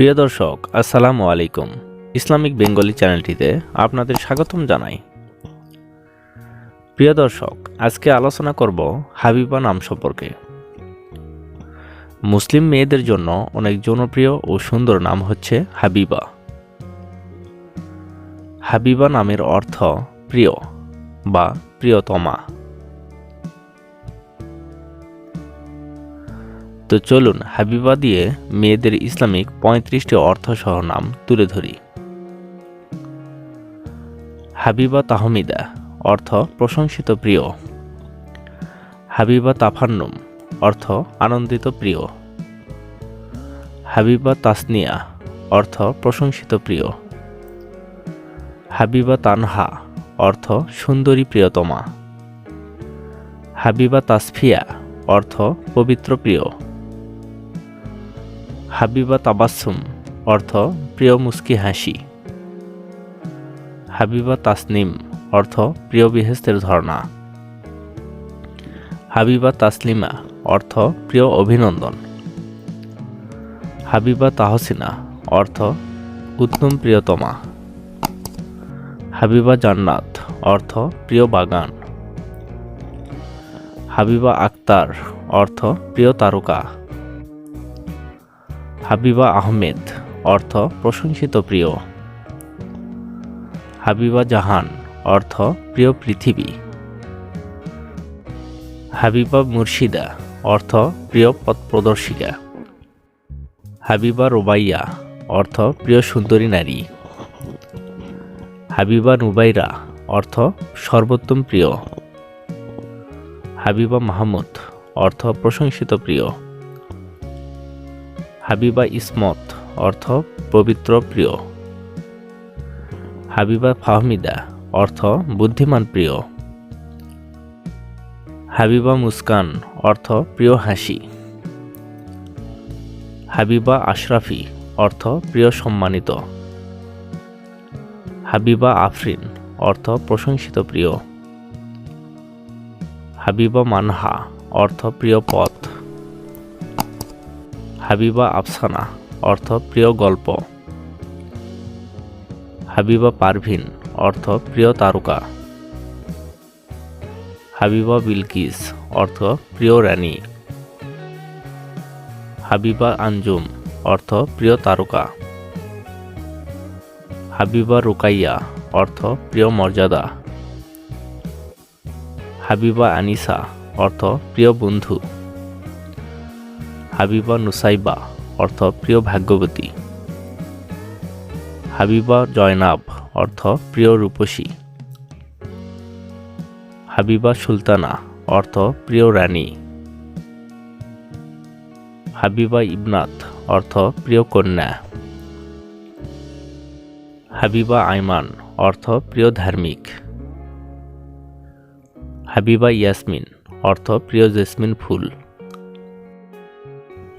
প্রিয় দর্শক, আসসালামু আলাইকুম। ইসলামিক বেঙ্গলি চ্যানেলটিতে আপনাদের স্বাগতম জানাই। প্রিয় দর্শক, আজকে আলোচনা করব হাবিবা নাম সম্পর্কে। মুসলিম মেয়েদের জন্য অনেক জনপ্রিয় ও সুন্দর নাম হচ্ছে হাবিবা। হাবিবা নামের অর্থ প্রিয় বা প্রিয়তমা। তো চলুন হাবিবা দিয়ে মেয়েদের ইসলামিক পঁয়ত্রিশটি অর্থ অর্থসহ নাম তুলে ধরি। হাবিবা তাহমিদা, অর্থ প্রশংসিত প্রিয়। হাবিবা তাফান্নুম, অর্থ আনন্দিত প্রিয়। হাবিবা তাসনিয়া, অর্থ প্রশংসিত প্রিয়। হাবিবা তানহা, অর্থ সুন্দরী প্রিয়তমা। হাবিবা তাসফিয়া, অর্থ পবিত্র প্রিয়। হাবিবা তাবাসুম অর্থ প্রিয় মুস্কি হাসি। হাবিবা তাসনিম, অর্থ প্রিয় বিহেস্তের ধর্ণা হাবিবা তাসলিমা, অর্থ প্রিয় অভিনন্দন। হাবিবা তাহসিনা, অর্থ উত্তম প্রিয়তমা। হাবিবা জান্নাত, অর্থ প্রিয় বাগান। হাবিবা আক্তার, অর্থ প্রিয় তারকা। হাবিবা আহমেদ, অর্থ প্রশংসিত প্রিয়। হাবিবা জাহান, অর্থ প্রিয় পৃথিবী। হাবিবা মুর্শিদা, অর্থ প্রিয় পথ প্রদর্শিকা। হাবিবা রোবাইয়া, অর্থ প্রিয় সুন্দরী নারী। হাবিবা নুবাইরা, অর্থ সর্বোত্তম প্রিয়। হাবিবা মাহমুদ, অর্থ প্রশংসিত প্রিয়। হাবিবা ইসমত, অর্থ পবিত্র, প্রিয়। হাবিবা ফাহমিদা, অর্থ বুদ্ধিমান, প্রিয়। হাবিবা মুস্কান, অর্থ প্রিয় হাসি। হাবিবা আশরাফি, অর্থ প্রিয় সম্মানিত। হাবিবা আফরিন, অর্থ প্রশংসিত, প্রিয়। হাবিবা মানহা, অর্থ প্রিয় পথ। হাবিবা আফসানা, অর্থ প্রিয় গল্প। হাবিবা পারভিন, অর্থ প্রিয় তারকা। হাবিবা বিলকিস, অর্থ প্রিয় রানী। হাবিবা আঞ্জুম, অর্থ প্রিয় তারকা। হাবিবা রুকাইয়া, অর্থ প্রিয় মর্যাদা। হাবিবা আনিসা, অর্থ প্রিয় বন্ধু। হাবিবা নুসাইবা, অর্থ প্রিয় ভাগ্যবতী। হাবিবা জয়নাব, অর্থ প্রিয় রূপসী। হাবিবা সুলতানা, অর্থ প্রিয় রানী। হাবিবা ইবনাত অর্থ প্রিয় কন্যা। হাবিবা আইমান অর্থ প্রিয় ধার্মিক। হাবিবা ইয়াসমিন, অর্থ প্রিয় জেসমিন ফুল।